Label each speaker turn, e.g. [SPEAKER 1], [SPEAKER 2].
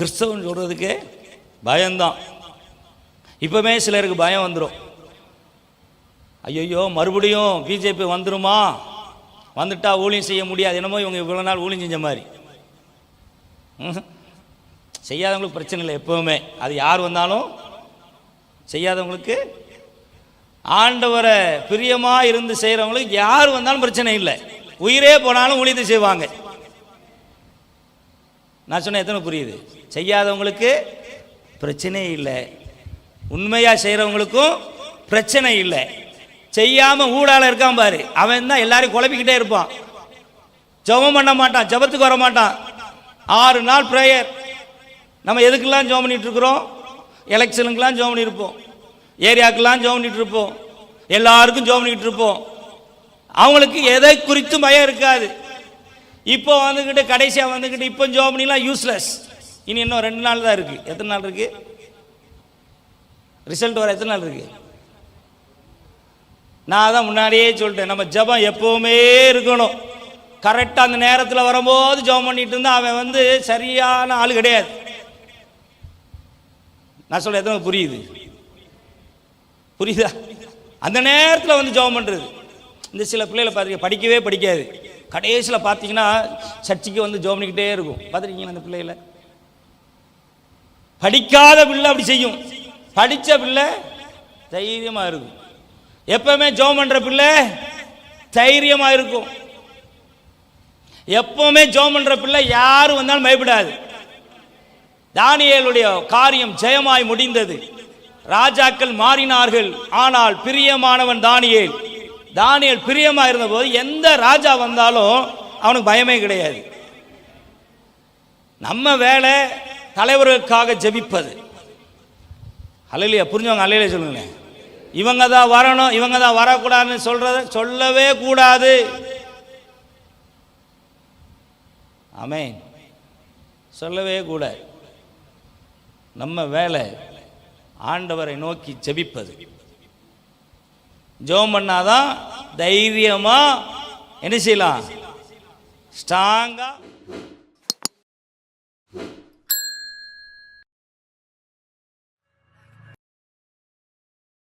[SPEAKER 1] கிறிஸ்தவன் சொல்கிறதுக்கு பயம்தான். இப்போவே சிலருக்கு பயம் வந்துடும் ஐயோ மறுபடியும் பிஜேபி வந்துடுமா வந்துட்டா ஊழியம் செய்ய முடியாது. என்னமோ இவங்க இவ்வளோ நாள் ஊழியம் செஞ்ச மாதிரி. செய்யாதவங்களுக்கு பிரச்சனை இல்லை எப்போவுமே. அது யார் வந்தாலும் செய்யாதவங்களுக்கு ஆண்டவரை பிரியமாக இருந்து செய்கிறவங்களுக்கு யார் வந்தாலும் பிரச்சனை இல்லை. உயிரே போனாலும் ஊழியத்தை செய்வாங்க. நான் சொன்ன எத்தனை புரியுது? செய்யாதவங்களுக்கு பிரச்சனையே இல்லை. உண்மையாக செய்கிறவங்களுக்கும் பிரச்சனை இல்லை. செய்யாமல் ஊடால இருக்கான் பாரு. அவன் தான் எல்லாரையும் குழப்பிக்கிட்டே இருப்பான். ஜெபம் பண்ண மாட்டான் ஜெபத்துக்கு வர மாட்டான். ஆறு நாள் ப்ரேயர் நம்ம எதுக்கெல்லாம் ஜோம் பண்ணிட்டு இருக்கிறோம்? எலெக்ஷனுக்கெல்லாம் ஜோம் பண்ணியிருப்போம் ஏரியாக்கெல்லாம் ஜோம் பண்ணிட்டு இருப்போம். எல்லாருக்கும் ஜோம் பண்ணிக்கிட்டு இருப்போம். அவங்களுக்கு எதை குறித்தும் பயம் இருக்காது. இப்போ வந்துக்கிட்டு கடைசியாக வந்துக்கிட்டு இப்போ ஜெபம் பண்ணிலாம் யூஸ்லெஸ் இனி இன்னும் ரெண்டு நாள் தான் இருக்குது எத்தனை நாள் இருக்குது ரிசல்ட் வர எத்தனை நாள் இருக்குது நான் தான் முன்னாடியே சொல்லிட்டேன். நம்ம ஜெபம் எப்போவுமே இருக்கணும். கரெக்டாக அந்த நேரத்தில் வரும்போது ஜெபம் பண்ணிட்டு இருந்தா அவன் வந்து சரியான ஆள் கிடையாது. நான் சொல்ல எத்தனை புரியுது? புரியுதா? அந்த நேரத்தில் வந்து ஜெபம் பண்ணுறது இந்த சில பிள்ளைகளை பார்த்துக்க படிக்கவே படிக்காது. கடைசியில் பார்த்தீங்கன்னா சர்ச்சைக்கு வந்து ஜெபம் பண்ணிக்கிட்டே இருக்கும். பார்த்துருக்கீங்களா அந்த பிள்ளைகளை? படிக்காத பிள்ளை அப்படி செய்யும். படித்த பிள்ளை தைரியமாக இருக்கும். எப்பவுமே ஜோம் பண்ணுற பிள்ளை தைரியமாக இருக்கும். எப்பவுமே ஜோம் பண்ணுற பிள்ளை யாரும் வந்தாலும் பயப்படாது. தானியேலுடைய காரியம் ஜெயமாய் முடிந்தது. ராஜாக்கள் மாறினார்கள். ஆனால் பிரியமானவன் தானியேல். தானியல் பிரியமாக இருந்தபோது எந்த ராஜா வந்தாலும் அவனுக்கு பயமே கிடையாது. நம்ம வேலை தலைவர்களுக்காக ஜெபிப்பது. அலையிலையா புரிஞ்சவங்க அலையில சொல்லுங்களேன். இவங்க தான் வரணும் இவங்க தான் வரக்கூடாதுன்னு சொல்கிறத சொல்லவே கூடாது. ஆமென் சொல்லவே கூடாது. நம்ம வேலை ஆண்டவரை நோக்கி ஜெபிப்பது. ஜோம் பண்ணாதான் தைரியமாக என்ன செய்யலாம்? ஸ்ட்ராங்காக